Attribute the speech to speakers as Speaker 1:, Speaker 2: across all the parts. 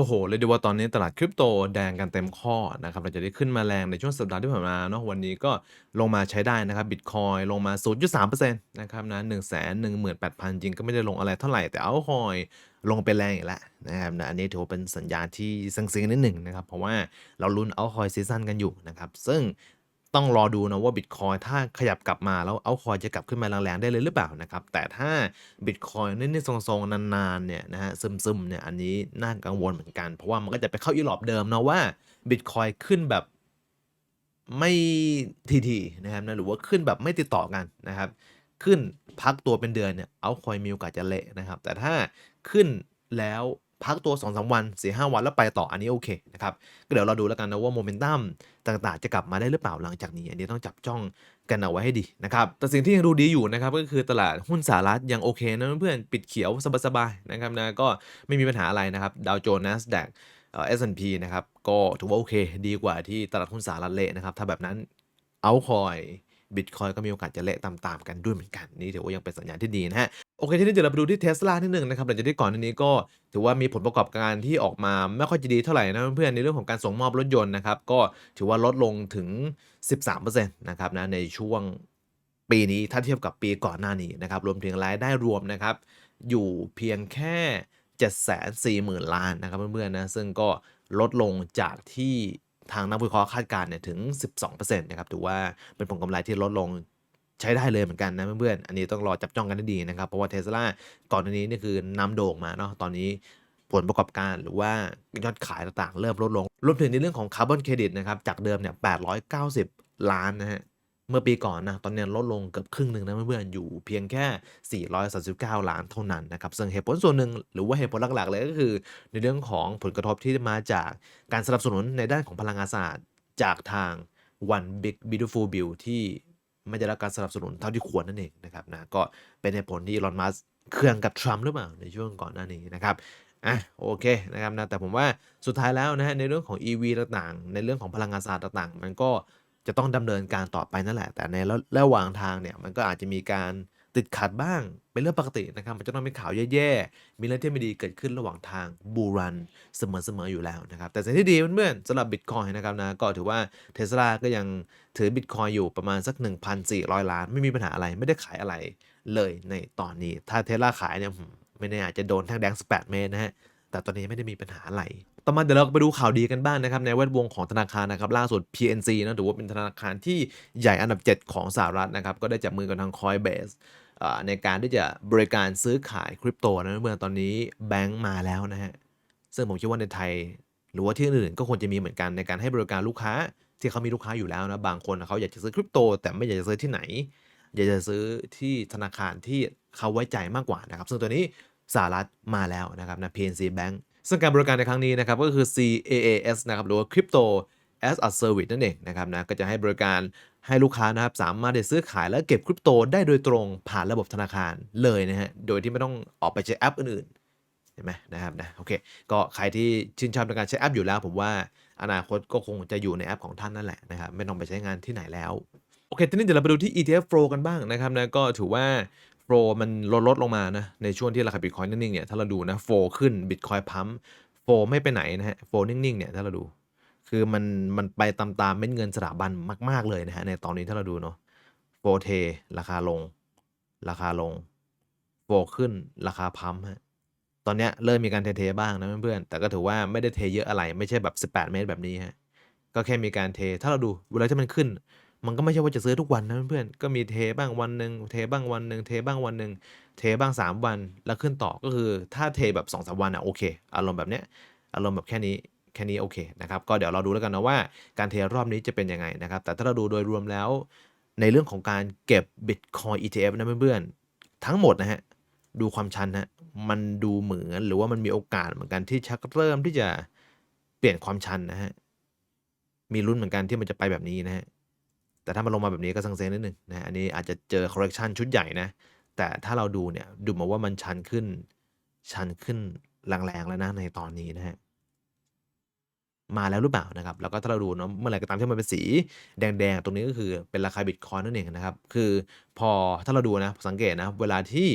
Speaker 1: โอ้โฮ เรียกได้ว่าตอนนี้ตลาดคริปโตแดงกันเต็มข้อนะครับ หลังจากที่ขึ้นมาแรงในช่วงสัปดาห์ที่ผ่านมาเนาะ วันนี้ก็ลงมาใช้ได้นะครับ บิตคอยน์ลงมา 0.3%นะครับนะ 118,000 จริงก็ไม่ได้ลงอะไรเท่าไหร่ แต่เอาคอยลงไปแรงอีกแล้วนะครับนะ อันนี้ถือว่าเป็นสัญญาณที่ซึ้งๆนิดหนึ่งนะครับ เพราะว่าเราลุ้นเอาคอยซีซันกันอยู่นะครับ ซึ่ง ต้องรอดูนะว่าบิตคอยน์ถ้าขยับกลับมาแล้วเอัลต์คอยจะกลับขึ้นมาแรงๆได้เลยหรือเปล่านะครับ แต่ถ้าบิตคอยน์นิ่ๆทรงๆ นานๆเนี่ยนะครับซึมๆเนี่ยอันนี้น่ากังวลเหมือนกัน เพราะว่ามันก็จะไปเข้าอีหลอบเดิมนะว่าบิตคอยน์ขึ้นแบบไม่ถี่ๆนะครับนะหรือว่าขึ้นแบบไม่ติดต่อกันนะครับ ขึ้นพักตัวเป็นเดือนเนี่ยเอัลต์คอยมีโอกาสจะเละนะครับ แต่ถ้าขึ้นแล้ว พักตัว2-3วัน4-5วันแล้วไปต่ออันนี้โอเคนะครับก็เดี๋ยวเราดูแล้วกันนะว่าโมเมนตัมต่างๆ จะกลับมาได้หรือเปล่าหลังจากนี้ อันนี้ต้องจับจ้องกันเอาไว้ให้ดีนะครับแต่สิ่งที่ยังดูดีอยู่นะครับก็คือตลาดหุ้นสหรัฐยังโอเคนะเพื่อนปิดเขียวสบายๆนะครับนะก็ไม่มีปัญหาอะไรนะครับดาวโจนส์ NASDAQ เอ่อ S&P นะครับก็ถือว่าโอเค ดีกว่าที่ตลาดหุ้นสหรัฐเละนะครับถ้าแบบนั้นเอัลต์คอย บิตคอยก็มีโอกาสจะเละตามๆกันด้วยเหมือนกันนี่ถือว่ายังเป็นสัญญาณที่ดีนะครับโอเคทีนี้เดี๋ยวเราไปดูที่ Tesla นิดหนึ่งนะครับหลังจากที่ก่อนหน้านี้ก็ถือว่ามีผลประกอบการที่ออกมาไม่ค่อยจะดีเท่าไหร่นะเพื่อนๆในเรื่องของการส่งมอบรถยนต์นะครับก็ถือว่าลดลงถึง 13%นะครับนะในช่วงปีนี้ถ้าเทียบกับปีก่อนหน้านี้นะครับรวมถึงรายได้รวมนะครับอยู่เพียงแค่740,000 ล้านนะครับเพื่อนๆนะซึ่งก็ลดลงจากที่างนักวิเคราะห์คาดการณ์เนี่ยถึง 12%นะครับถือว่าเป็นผลกำไรที่ลดลงใช้ได้เลยเหมือนกันนะเพื่อนๆ อันนี้ต้องรอจับจ้องกันให้ดีนะครับ เพราะว่าเทสลาก่อนหน้านี้นี่คือนำโด่งมาเนาะตอนนี้ผลประกอบการหรือว่ายอดขายต่างๆ เริ่มลดลง รวมถึงในเรื่องของคาร์บอนเครดิตนะครับ จากเดิมเนี่ย 890 ล้านนะฮะ เมื่อปีก่อนนะ ตอนนี้ลดลงเกือบครึ่งหนึ่งนะเพื่อนๆอยู่เพียงแค่ 439 ล้านเท่านั้นนะครับ ซึ่งเหตุผลส่วนหนึ่งหรือว่าเหตุผลหลักๆ เลยก็คือ ในเรื่องของผลกระทบที่มาจากการสนับสนุนในด้านของพลังงานสะอาดจากทาง One Big Beautiful Bill ที่ไม่ได้รับการสนับสนุนเท่าที่ควรนั่นเองนะครับนะก็เป็นเหตุผลที่ Elon Musk เคืองกับทรัมป์หรือเปล่าในช่วงก่อนหน้านี้นะครับอะโอเคนะครับนะแต่ผมว่าสุดท้ายแล้วนะในเรื่องของ EV ต่างๆ ในเรื่องของพลังงานสะอาดต่างๆ มันก็ จะต้องดำเนินการต่อไปนั่นแหละ แต่ในระหว่างทางเนี่ยมันก็อาจจะมีการติดขัดบ้าง เป็นเรื่องปกตินะครับ มันจะต้องมีข่าวแย่ๆ มีเรื่องที่ไม่ดีเกิดขึ้นระหว่างทาง Bull Run เสมอๆอยู่แล้วนะครับ แต่สิ่งที่ดีเพื่อนๆสำหรับบิตคอยนะครับนะ ก็ถือว่า Tesla ก็ยังถือบิตคอยอยู่ประมาณสัก 1,400 ล้าน ไม่มีปัญหาอะไรไม่ได้ขายอะไรเลยในตอนนี้ ถ้า Tesla ขายเนี่ยไม่แน่อาจจะโดนแท่งแดง18 เมตรนะครับแต่ตอนนี้ไม่ได้มีปัญหาอะไร ต่อมาเดี๋ยวเราไปดูข่าวดีกันบ้างนะครับในแวดวงของธนาคารนะครับล่าสุด PNC นะถือว่าเป็นธนาคารที่ใหญ่อันดับ 7 ของสหรัฐนะครับก็ได้จับมือกับทาง Coinbase ในการที่จะบริการซื้อขายคริปโตนะเพื่อตอนนี้แบงก์มาแล้วนะครับซึ่งผมคิดว่าในไทย หรือว่าที่อื่นๆก็ควรจะมีเหมือนกันในการให้บริการลูกค้าที่เขามีลูกค้าอยู่แล้วนะบางคนเขาอยากจะซื้อคริปโต แต่ไม่อยากจะซื้อที่ไหน อยากจะซื้อที่ธนาคารที่เขาไว้ใจมากกว่านะครับซึ่งตัวนี้สหรัฐมาแล้วนะครับนะ PNC Bank ซึ่งการบริการในครั้งนี้นะครับก็คือ CAAS นะครับหรือว่า Crypto as a Service นั่นเองนะครับนะก็จะให้บริการให้ลูกค้านะครับสามารถที่จะซื้อขายและเก็บคริปโตได้โดยตรงผ่านระบบธนาคารเลยนะฮะโดยที่ไม่ต้องออกไปใช้แอปอื่นๆเห็นไหมนะครับนะโอเคก็ใครที่ชื่นชอบในการใช้แอปอยู่แล้ว ผมว่าอนาคตก็คงจะอยู่ในแอปของท่านนั่นแหละนะครับไม่ต้องไปใช้งานที่ไหนแล้วโอเคทีนี้เดี๋ยวเราไปดูที่ ETF Flow กันบ้างนะครับนะก็ถือว่า Flow มันลดลดลงมานะ ในช่วงที่ราคา Bitcoin นิ่งๆเนี่ยถ้าเราดูนะ Flow ขึ้น Bitcoin พัม Flow ไม่ไปไหนนะฮะ Flow นิ่งๆเนี่ยถ้าเราดู คือมันมันไปตามๆเม็ดเงินสถาบันมากๆเลยนะครับในตอนนี้ถ้าเราดูเนาะ Flow เท ราคาลง ราคาลง Flow ขึ้นราคาพัมป์ครับตอนเนี้ยเริ่มมีการเทๆบ้างนะเพื่อนๆแต่ก็ถือว่าไม่ได้เทเยอะอะไรไม่ใช่แบบ 18 เมตรแบบนี้ครับก็แค่มีการเทถ้าเราดูเวลาที่มันขึ้น มันก็ไม่ใช่ว่าจะซื้อทุกวันนะเพื่อนก็มีเทบ้างวันหนึ่งเทบ้างวันหนึ่งเทบ้างวันหนึ่งเทบ้าง 3 วันแล้วขึ้นต่อก็คือถ้าเทแบบ2-3วันอะโอเค อารมณ์แบบเนี้ยอารมณ์แบบแค่นี้แค่นี้โอเคนะครับก็เดี๋ยวเราดูแล้วกันนะว่าการเทรอบนี้จะเป็นยังไงนะครับแต่ถ้าเราดูโดยรวมแล้ว ในเรื่องของการเก็บ Bitcoin ETF นะเพื่อนๆทั้งหมดนะฮะดูความชันนะมันดูเหมือนหรือว่ามันมีโอกาสเหมือนกันที่ชักเริ่มที่จะเปลี่ยนความชันนะฮะมีลุ้นเหมือนกันที่มันจะไปแบบนี้นะฮะ แต่ถ้ามันลงมาแบบนี้ก็สังเซนิดหนึ่งนะอันนี้อาจจะเจอ correction ชุดใหญ่นะ แต่ถ้าเราดูเนี่ยดูมาว่ามันชันขึ้น ชันขึ้นแรงๆแล้วนะในตอนนี้นะฮะมาแล้วหรือเปล่านะครับ แล้วก็ถ้าเราดูเนาะเมื่อไหร่ก็ตามที่มันเป็นสีแดงๆ ตรงนี้ก็คือเป็นราคาบิตคอยน์นั่นเองนะครับ คือพอถ้าเราดูนะสังเกตนะ เวลาที่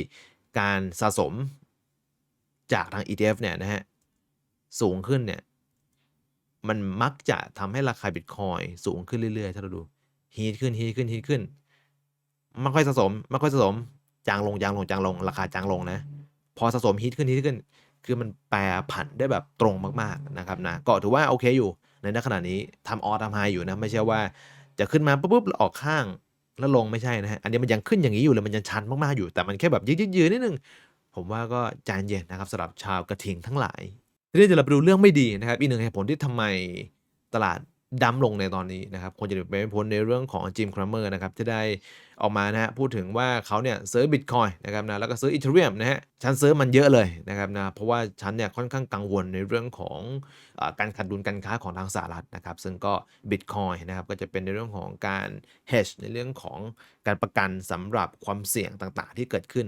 Speaker 1: การสะสมจากทาง ETF เนี่ยนะฮะสูงขึ้นเนี่ย มันมักจะทำให้ราคาบิตคอยสูงขึ้นเรื่อยๆ ถ้าเราดู ฮีทขึ้นฮีทขึ้นฮีทขึ้นไม่ค่อยสะสมไม่ค่อยสะสมจางลงจางลงจางลงราคาจางลงนะ พอสะสมฮีทขึ้นฮีทขึ้น คือมันแปรผันได้แบบตรงมากๆนะครับนะก็ถือว่าโอเคอยู่ในณขณะนี้ทำออทำไฮอยู่นะไม่ใช่ว่าจะขึ้นมาปุ๊บๆออกข้างแล้วลงไม่ใช่นะฮะอันนี้มันยังขึ้นอย่างนี้อยู่เลยมันยังชันมากๆอยู่แต่มันแค่แบบยืดๆนิดนึงผมว่าก็ใจเย็นนะครับสำหรับชาวกระทิงทั้งหลายทีนี้เดี๋ยวเราไปดูเรื่องไม่ดีนะครับอีกหนึ่งเหตุผลที่ทำไมตลาด ดั้มลงในตอนนี้นะครับควรจะไปไม่พ้นในเรื่องของจิมครัมเมอร์นะครับที่ได้ออกมานะฮะพูดถึงว่าเขาเนี่ยซื้อบิตคอยนะครับนะแล้วก็ซื้ออีเทเรียมนะฮะฉันซื้อมันเยอะเลยนะครับนะเพราะว่าฉันเนี่ยค่อนข้างกังวลในเรื่องของอการขาดดุลการค้าของทางสหรัฐนะครับซึ่งก็บิตคอยนะครับก็จะเป็นในเรื่องของการ hedge ในเรื่องของการประกันสำหรับความเสี่ยงต่างๆ ที่เกิดขึ้น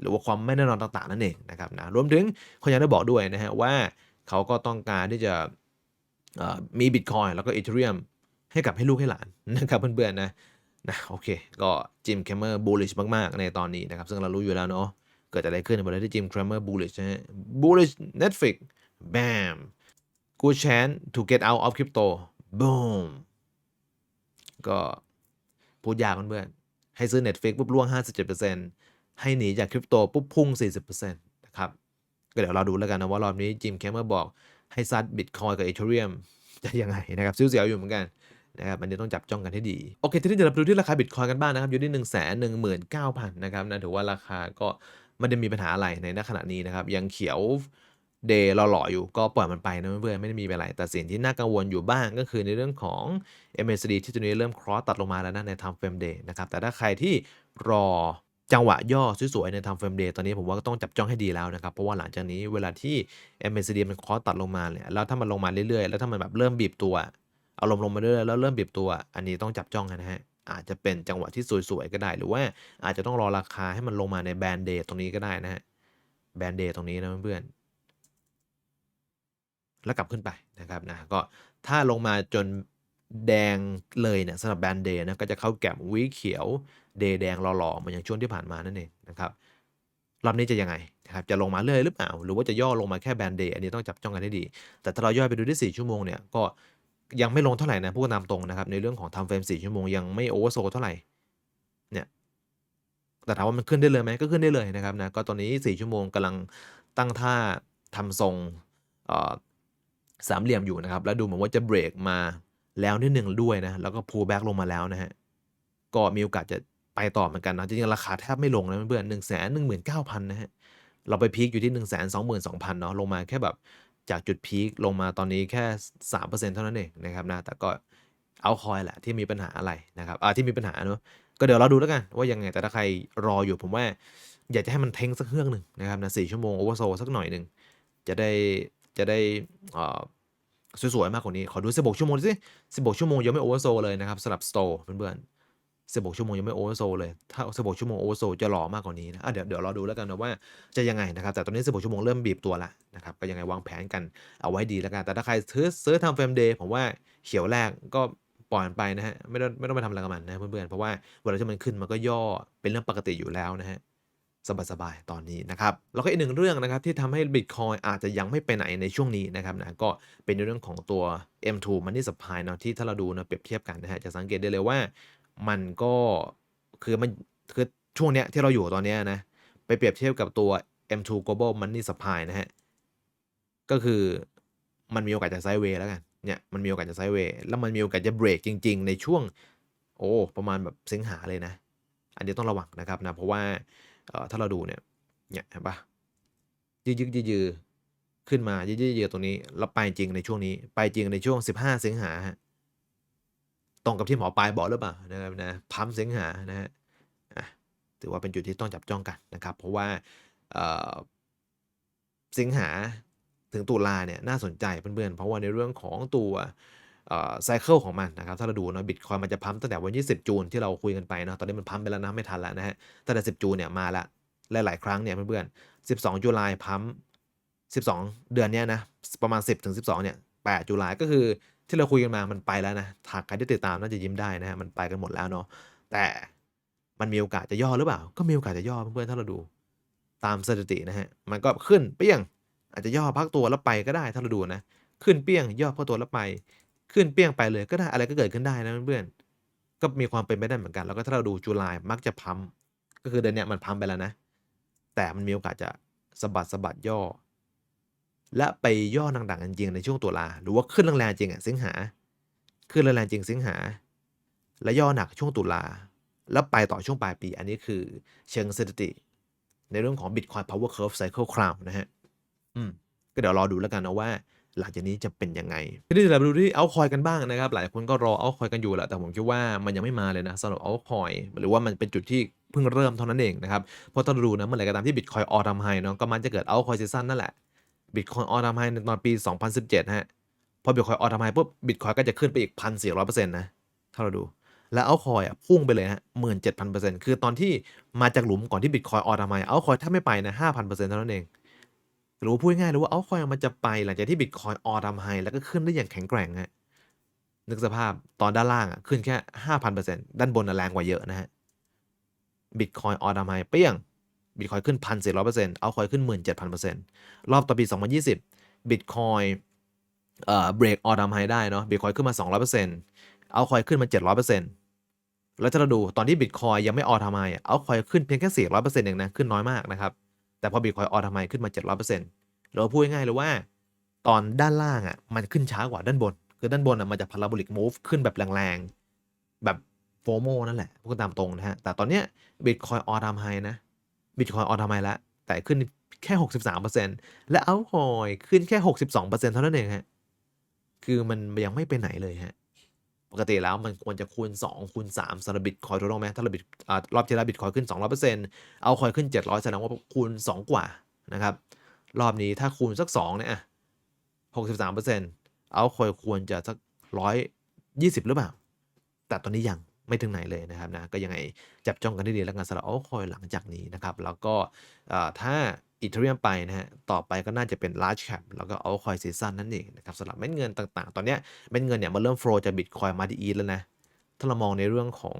Speaker 1: หรือว่าความไม่แน่นอนต่างๆนั่นเองนะครับนะรวมถึงเขายังได้บอกด้วยนะฮะว่าเขาก็ต้องการที่จะ มีบิตคอยแล้วก็อีเทเรียมให้กับให้ลูกให้หลานนะครับเพื่อนๆนะนะโอเค ก็จิมแคมเมอร์บูลลิชมาก ๆ ในตอนนี้นะครับ ซึ่งเรารู้อยู่แล้วเนาะเกิดอะไรขึ้นในวันที่จิมแคมเมอร์บูลลิชนะฮะบูลลิช Netflix bam good chance to get out of crypto boom ก็พูดยากเพื่อนๆให้ซื้อ Netflix ปุ๊บล่วง 57%ให้หนีจากคริปโตปุ๊บพุ่ง 40%นะครับก็เดี๋ยวเราดูแล้วกันนะว่ารอบนี้จิมแคมเมอร์บอก ให้ซัดบิตคอยกับอีเทเรียมจะยังไงนะครับซิ้วเสียวอยู่เหมือนกันนะครับอันนี้ต้องจับจ้องกันให้ดี โอเคทีนี้เดี๋ยวเราไปดูที่ราคาบิตคอยกันบ้างนะครับ อยู่ที่1นึ่งแสนหนึ่งหมื่นเก้าพันนะครับนะถือว่าราคาก็ไม่ได้มีปัญหาอะไรในณขณะนี้นะครับ ยังเขียวเดย์หล่อๆอยู่ก็ปล่อยมันไปนะเพื่อนๆไม่ได้มีอะไร แต่สิ่งที่น่ากังวลอยู่บ้างก็คือในเรื่องของ MACD ที่ตัวนี้เริ่มครอสตัดลงมาแล้วนะใน time frame day นะครับแต่ถ้าใครที่รอ จังหวะย่อสวยๆใน time frame day ตอนนี้ผมว่าก็ต้องจับจ้องให้ดีแล้วนะครับ เพราะว่าหลังจากนี้เวลาที่ MACD มันคอตัดลงมาเนี่ยแล้วถ้ามันลงมาเรื่อยๆ แล้วถ้ามันแบบเริ่มบีบตัวอาลมลงมาเรื่อยๆแล้วเริ่มบีบตัว อันนี้ต้องจับจ้องนะฮะอาจจะเป็นจังหวะที่สวยๆก็ได้ หรือว่าอาจจะต้องรอราคาให้มันลงมาในแบนเดย์ตรงนี้ก็ได้นะฮะแบนเดย์ตรงนี้นะเพื่อนๆแล้วกลับขึ้นไปนะครับนะก็ถ้าลงมาจนแดงเลยเนี่ยสำหรับแบนเดย์นะก็จะเข้าแก็บวิเขียว เดย์แดงหล่อๆเหมือนอย่างช่วงที่ผ่านมานั่นเองนะครับรอบนี้จะยังไงนะครับจะลงมาเรื่อยหรือเปล่า หรือว่าจะย่อลงมาแค่แบนเดย์อันนี้ต้องจับจ้องกันให้ดี แต่ถ้าเราย่อไปดูที่4ชั่วโมงเนี่ยก็ยังไม่ลงเท่าไหร่นะพูดตามตรงนะครับในเรื่องของทำเฟรม4ชั่วโมงยังไม่โอเวอร์โซเท่าไหร่เนี่ยแต่ถามว่ามันขึ้นได้เลยไหมก็ขึ้นได้เลยนะครับนะก็ตอนนี้ 4 ชั่วโมงกำลังตั้งท่าทำทรงสามเหลี่ยมอยู่นะครับ แล้วดูเหมือนว่าจะเบรกมาแล้วนิดหนึ่งด้วยนะ แล้วก็พูแบ็กลงมาแล้วนะฮะ ก็มีโอกาสจะ ไปต่อเหมือนกันนะจริงๆราคาแทบไม่ลงนะเพื่อนหนึ่งแสนหนึ่งหมื่นเก้าพันนะฮะเราไปพีคอยู่ที่หนึ่งแสนสองหมื่นสองพันเนาะลงมาแค่แบบจากจุดพีคลงมาตอนนี้แค่สามเปอร์เซ็นต์เท่านั้นเองนะครับนะแต่ก็เอาคอยแหละที่มีปัญหาอะไรนะครับอ่าที่มีปัญหาเนาะก็เดี๋ยวเราดูแล้วกันว่ายังไงแต่ถ้าใครรออยู่ผมว่า อยากจะให้มันเทงสักเครื่องหนึ่งนะครับนะสี่ชั่วโมงโอเวอร์โซสักหน่อยหนึ่งจะได้จะได้อ่อสวยๆ มากกว่านี้ ขอดู 16 ชั่วโมงสิ16 ชั่วโมงยังไม่โอเวอร์โซเลยนะครับสำหรับสโตร์เพื่อนๆ 16ชั่วโมงยังไม่โอเวอร์โซเลย ถ้า16ชั่วโมงโอเวอร์โซจะหล่อมากกว่านี้นะะเดี๋ยวเดี๋ยวรอดูแล้วกันนะว่าจะยังไงนะครับ แต่ตอนนี้16ชั่วโมงเริ่มบีบตัวละนะครับ ก็ยังไงวางแผนกันเอาไว้ดีแล้วกัน แต่ถ้าใครซื้อซื้อทำเฟรมเดย์ผมว่าเขียวแรกก็ปล่อยมันไปนะฮะ ไม่ต้องไม่ต้องไปทำอะไรกับมันนะเพื่อนๆ เพราะว่าเวลาที่มันขึ้นมันก็ย่อเป็นเรื่องปกติอยู่แล้วนะฮะสบายๆ ตอนนี้นะครับ แล้วก็อีกหนึ่งเรื่องนะครับที่ทำให้ Bitcoin อาจจะยังไม่ไปไหนในช่วงนี้นะครับนะก็เป็นเรื่องของตัว M2 Money Supply เนาะที่ถ้าเราดูนะเปรียบเทียบกันนะฮะจะสังเกตได้เลยว่า มันก็คือมันคือช่วงเนี้ยที่เราอยู่ตอนเนี้ยนะ ไปเปรียบเทียบกับตัว M2 Global Money Supply นะฮะ ก็คือมันมีโอกาสจะไซด์เวย์แล้วกัน เนี่ย มันมีโอกาสจะไซด์เวย์แล้วมันมีโอกาสจะเบรกจริง ๆ ในช่วง โอ้ ประมาณแบบสิงหาเลยนะ อันนี้ต้องระวังนะครับนะ เพราะว่าถ้าเราดูเนี่ย เนี่ยเห็นปะยืดยืดยืดยืดขึ้นมายืดยืดยืดตรงนี้ แล้วไปจริงในช่วงนี้ ไปจริงในช่วง 15 สิงหาฮะ ตรงกับที่หมอปลายบอกหรือเปล่านะครับนะพัมสิงหานะฮะถือว่าเป็นจุดที่ต้องจับจ้องกันนะครับ เพราะว่าเออสิงหาถึงตุลาเนี่ยน่าสนใจเพื่อนๆ เพราะว่าในเรื่องของตัวไซเคิลของมันนะครับ ถ้าเราดูนะบิตคอยมันจะพัมตั้งแต่วันที่10จูนที่เราคุยกันไปเนาะตอนนี้มันพัมไปแล้วนะไม่ทันแล้วนะฮะตั้งแต่10จูนเนี่ยมาละหลายๆครั้งเนี่ยเพื่อนๆ12จุลายพัม12 เดือนเนี้ยนะประมาณ 10ถึง12เนี่ย8จุลายก็คือ ที่เราคุยกันมามันไปแล้วนะถ้าใครที่ติดตามน่าจะยิ้มได้นะฮะมันไปกันหมดแล้วเนาะแต่มันมีโอกาสจะย่อหรือเปล่า ก็มีโอกาสจะย่อเพื่อนๆถ้าเราดูตามสถิตินะฮะมันก็ขึ้นเปี้ยง อาจจะย่อพักตัวแล้วไปก็ได้ถ้าเราดูนะขึ้นเปี้ยงย่อพักตัวแล้วไป ขึ้นเปี้ยงไปเลยก็ได้อะไรก็เกิดขึ้นได้นะเพื่อนๆก็มีความเป็นไปได้เหมือนกันแล้วก็ถ้าเราดูจุลายมักจะพัมก็คือเดือนเนี้ยมันพัมไปแล้วนะ แต่มันมีโอกาสจะสะบัดสะบัดย่อ และไปย่อดังๆจริงในช่วงตุลาหรือว่าขึ้นแรงๆจริงอะสิงหา ขึ้นแรงๆจริงสิงหา และย่อหนักช่วงตุลาแล้วไปต่อช่วงปลายปี อันนี้คือเชิงสถิติ ในเรื่องของ Bitcoin Power Curve Cycle Crown นะฮะอืมก็เดี๋ยวรอดูแล้วกันนะว่าหลังจากนี้จะเป็นยังไงทีนี้เราไปดูที่เอาคอยกันบ้างนะครับ หลายคนก็รอเอาคอยกันอยู่แหละแต่ผมคิดว่ามันยังไม่มาเลยนะสำหรับเอาคอยหรือว่ามันเป็นจุดที่เพิ่งเริ่มเท่านั้นเองนะครับเพราะต้องดูนะเมื่อไหร่ก็ตามที่ Bitcoin ออทำไฮเนาะก็มันจะเกิดเอาคอยซีซั่นนั่นแหละ Bitcoin ออทำไฮในตอนปี 2017 ฮะ พอ Bitcoin ออทำไฮปุ๊บ Bitcoin ก็จะขึ้นไปอีก 1,400%นะถ้าเราดู แล้วเอาคอยอะพุ่งไปเลยฮะหมื่นเจ็ดพันเปอร์เซ็นต์คือตอนที่มาจากหลุมก่อนที่บิตคอยออทำไมเอาคอยถ้าไม่ไปนะห้าพันเปอร์เซ็นต์เท่านั้นเองหรือพูดง่ายๆหรือว่าเอาคอยมันจะไปหลังจากที่บิตคอยออทำไฮแล้วก็ขึ้นได้อย่างแข็งแกร่งฮะนึกสภาพตอนด้านล่างอะขึ้นแค่ห้าพันเปอร์เซ็นต์ด้านบนน่ะแรงกว่าเยอะนะฮะบิตคอยออทำไฮเปี้ยง บิตคอยขึ้นพันสี่ร้อยเปอร์เซ็นต์เอาคอยขึ้นหมื่นเจ็ดพันเปอร์เซ็นต์รอบต่อปีสองพันยี่สิบบิตคอยเอ่อเบรกออทำไฮได้เนาะบิตคอยขึ้นมาสองร้อยเปอร์เซ็นต์เอาคอยขึ้นมาเจ็ดร้อยเปอร์เซ็นต์แล้วถ้าเราดูตอนที่บิตคอยยังไม่ออทามายเอาคอยขึ้นเพียงแค่400%เปอร์เซ็นต์เองนะขึ้นน้อยมากนะครับแต่พอบิตคอยออทามายขึ้นมา700%เปอร์เซ็นต์เราพูดง่ายๆเลยว่า ตอนด้านล่างอะมันขึ้นช้ากว่าด้านบน คือด้านบนอะมันจะพาราโบลิกมูฟขึ้นแบบแรงๆแบบโฟโมนั่นแหละพูดตามตรงนะฮะแต่ตอนเนี้ยบิตคอยออทามไฮนะ บิตคอยออนทามล้วแต่ขึ้นแค่ 63%และเอาคอยขึ้นแค่ 62%เท่านั้นเองฮะ คือมันยังไม่ไปไหนเลยฮะ ปกติแล้วมันควรจะคูณ 2 คูณ3สำหรับบิตคอยถูกต้องไหมถ้าเราบิตรอบที่แล้วบิตคอยขึ้น 200%เอาคอยขึ้น 700แสดงว่าคูณ 2 กว่านะครับ รอบนี้ถ้าคูณสัก 2 เนี่ยอะ63%เอาคอยควรจะสัก 120 หรือเปล่า แต่ตอนนี้ยัง ไม่ถึงไหนเลยนะครับนะก็ยังไงจับจ้องกันได้ดีแล้วกันสำหรับเอาคอยหลังจากนี้นะครับ แล้วก็ถ้าอีเทเรียมไปนะฮะต่อไปก็น่าจะเป็น large cap แล้วก็เอาคอยซีซั่นนั่นเองนะครับสำหรับเม็ดเงินต่างๆ ตอนเนี้ยเม็ดเงินเนี่ยมันเริ่มโฟลจากบิตคอยมาที่อีแล้วนะถ้าเรามองในเรื่องของ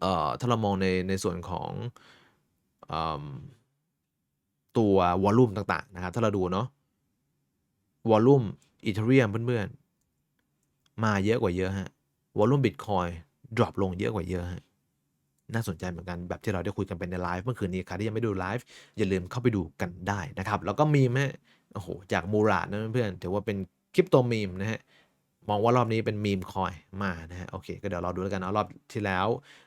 Speaker 1: เอ่อถ้าเรามองในในส่วนของอตัววอลลุ่มต่างๆนะครับถ้าเราดูเนาะวอลลุ่มอีเทเรียมเพื่อนๆ มาเยอะกว่าเยอะฮะวอลลุ่มบิตคอย ดรอปลงเยอะกว่าเยอะฮะน่าสนใจเหมือนกันแบบที่เราได้คุยกันไปในไลฟ์เมื่อคืนนี้ใครที่ยังไม่ดูไลฟ์อย่าลืมเข้าไปดูกันได้นะครับแล้วก็มีมฮะโอ้โหจากมูราดนะเพื่อนถือว่าเป็นคริปโตมีมนะฮะมองว่ารอบนี้เป็นมีมคอยมานะฮะโอเคก็เดี๋ยวเราดูแล้วกันเอารอบที่แล้ว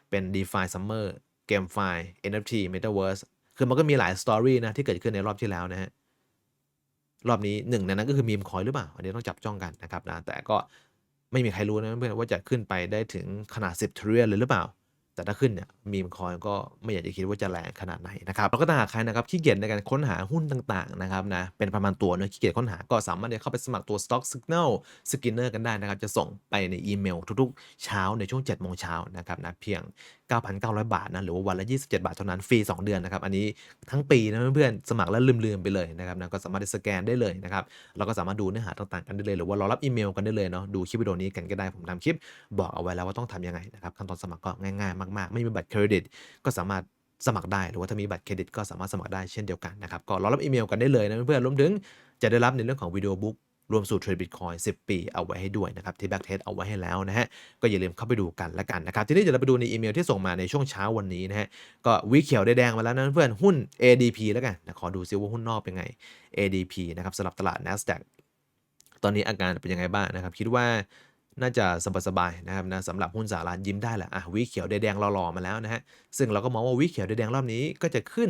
Speaker 1: เป็น DeFi Summer GameFi NFT Metaverse คือมันก็มีหลายสตอรี่นะที่เกิดขึ้นในรอบที่แล้วนะฮะรอบนี้หนึ่งในนั้นก็คือมีมคอยหรือเปล่า อันนี้ต้องจับจ้องกันนะครับนะแต่ก็ ไม่มีใครรู้นะเพื่อนว่าจะขึ้นไปได้ถึงขนาด 10 trillion เลยหรือเปล่า แต่ถ้าขึ้นเนี่ยมีมคอยก็ไม่อยากจะคิดว่าจะแรงขนาดไหนนะครับแล้วก็ถ้าหากใครนะครับขี้เกียจในการค้นหาหุ้นต่างๆนะครับนะเป็นประมาณตัวเนอะขี้เกียจค้นหาก็สามารถเข้าไปสมัครตัว Stock Signal Skinner กันได้นะครับจะส่งไปในอีเมลทุกๆ เช้าในช่วง7โมงเช้านะครับนะเพียง 9,900 บาทนะหรือว่าวันละ 27 บาทเท่านั้นฟรี 2 เดือนนะครับอันนี้ทั้งปีนะเพื่อนๆสมัครแล้วลืมๆไปเลยนะครับนะก็สามารถสแกนได้เลยนะครับเราก็สามารถดูเนื้อหาต่างๆกันได้เลย หรือว่ารอรับอีเมลกันได้เลยเนาะดูคลิปวิดีโอนี้กันก็ได้ผมทำคลิปบอกเอาไว้แล้วว่าต้องทำยังไงนะครับขั้นตอนสมัครก็ง่ายๆมากๆไม่มีบัตรเครดิต ก็สามารถสมัครได้ หรือว่าถ้ามีบัตรเครดิตก็สามารถสมัครได้เช่นเดียวกันนะครับ ก็รอรับอีเมลกันได้เลยนะเพื่อนๆรวมถึงจะได้รับในเรื่องของวิดีโอบุ๊กรวมสูตรเทรดบิตคอย10 ปีเอาไว้ให้ด้วยนะครับ ที่แบ็กเทสเอาไว้ให้แล้วนะฮะ ก็อย่าลืมเข้าไปดูกันละกันนะครับ ทีนี้เดี๋ยวเราไปดูในอีเมลที่ส่งมาในช่วงเช้าวันนี้นะฮะ ก็วิเขียวได้แดงมาแล้วนะเพื่อนหุ้น ADP แล้วกันนะขอดูซิว่าหุ้นนอกเป็นไง ADP นะครับสำหรับตลาด NASDAQ ตอนนี้อาการเป็นยังไงบ้างนะครับ คิดว่า น่าจะสบายๆนะครับนะสำหรับหุ้นสหรัฐยิ้มได้แหละอะวิเขียวแดงๆรอๆมาแล้วนะฮะซึ่งเราก็มองว่าวิเขียวแดงรอบนี้ก็จะขึ้น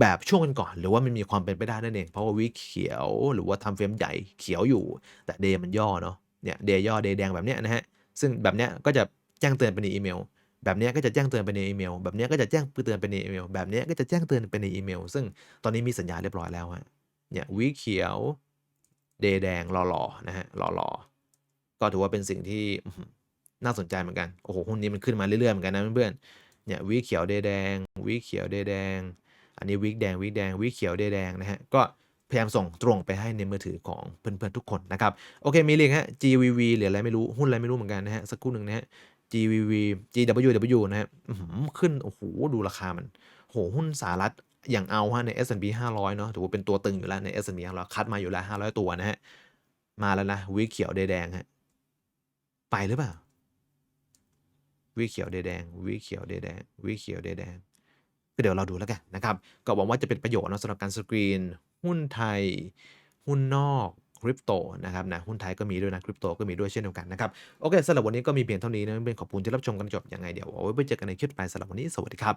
Speaker 1: แบบช่วงกันก่อน หรือว่ามันมีความเป็นไปได้นั่นเอง เพราะว่าวิเขียวหรือว่าทำเฟรมใหญ่เขียวอยู่ แต่เดย์มันย่อเนาะเนี่ยเดย์ย่อเดย์แดงแบบเนี้ยนะฮะซึ่งแบบเนี้ยก็จะแจ้งเตือนไปในอีเมล แบบเนี้ยก็จะแจ้งเตือนไปในอีเมล แบบเนี้ยก็จะแจ้งเตือนไปในอีเมล แบบเนี้ยก็จะแจ้งเตือนไปในอีเมล ซึ่งตอนนี้มีสัญญาณเรียบร้อยแล้วฮะเนี่ยวิเขียวเดย์แดงหล่อๆนะฮะหล่อๆ ก็ถือว่าเป็นสิ่งที่น่าสนใจเหมือนกัน โอ้โหหุ้นนี้มันขึ้นมาเรื่อยๆเหมือนกันนะเพื่อนๆเนี่ยวิเขียวเดแดงวิเขียวเดแดง อันนี้วิกแดงวิกแดงวิเขียวเดแดงนะฮะก็พยายามส่งตรงไปให้ในมือถือของเพื่อนๆทุกคนนะครับโอเคมีลิงก์ฮะ GVV หรืออะไรไม่รู้หุ้นอะไรไม่รู้เหมือนกันนะฮะสักครู่หนึ่งนะฮะ GVV GWW นะฮะขึ้นโอ้โหดูราคามันโหหุ้นสหรัฐอย่างเอาฮะใน S&P 500 เนาะถือว่าเป็นตัวตึงอยู่แล้วใน S&P 500คัดมาอยู่แล้ว 500 ตัวนะฮะมาแล้วนะวิเขียวแดงฮะ ไปหรือเปล่า วิเขียวเดแดง วิเขียวเดแดง วิเขียวเดแดง ก็เดี๋ยวเราดูแล้วกันนะครับ ก็หวังว่าจะเป็นประโยชน์นะสำหรับการสกรีน หุ้นไทย หุ้นนอกคริปโตนะครับนะหุ้นไทยก็มีด้วยนะคริปโตก็มีด้วยเช่นเดียวกันนะครับ โอเคสำหรับวันนี้ก็มีเพียงเท่านี้นะเป็นขอบคุณที่รับชมกันจบยังไงเดี๋ยวเอาไว้ไปเจอกันในคลิปต่อไปสำหรับวันนี้สวัสดีครับ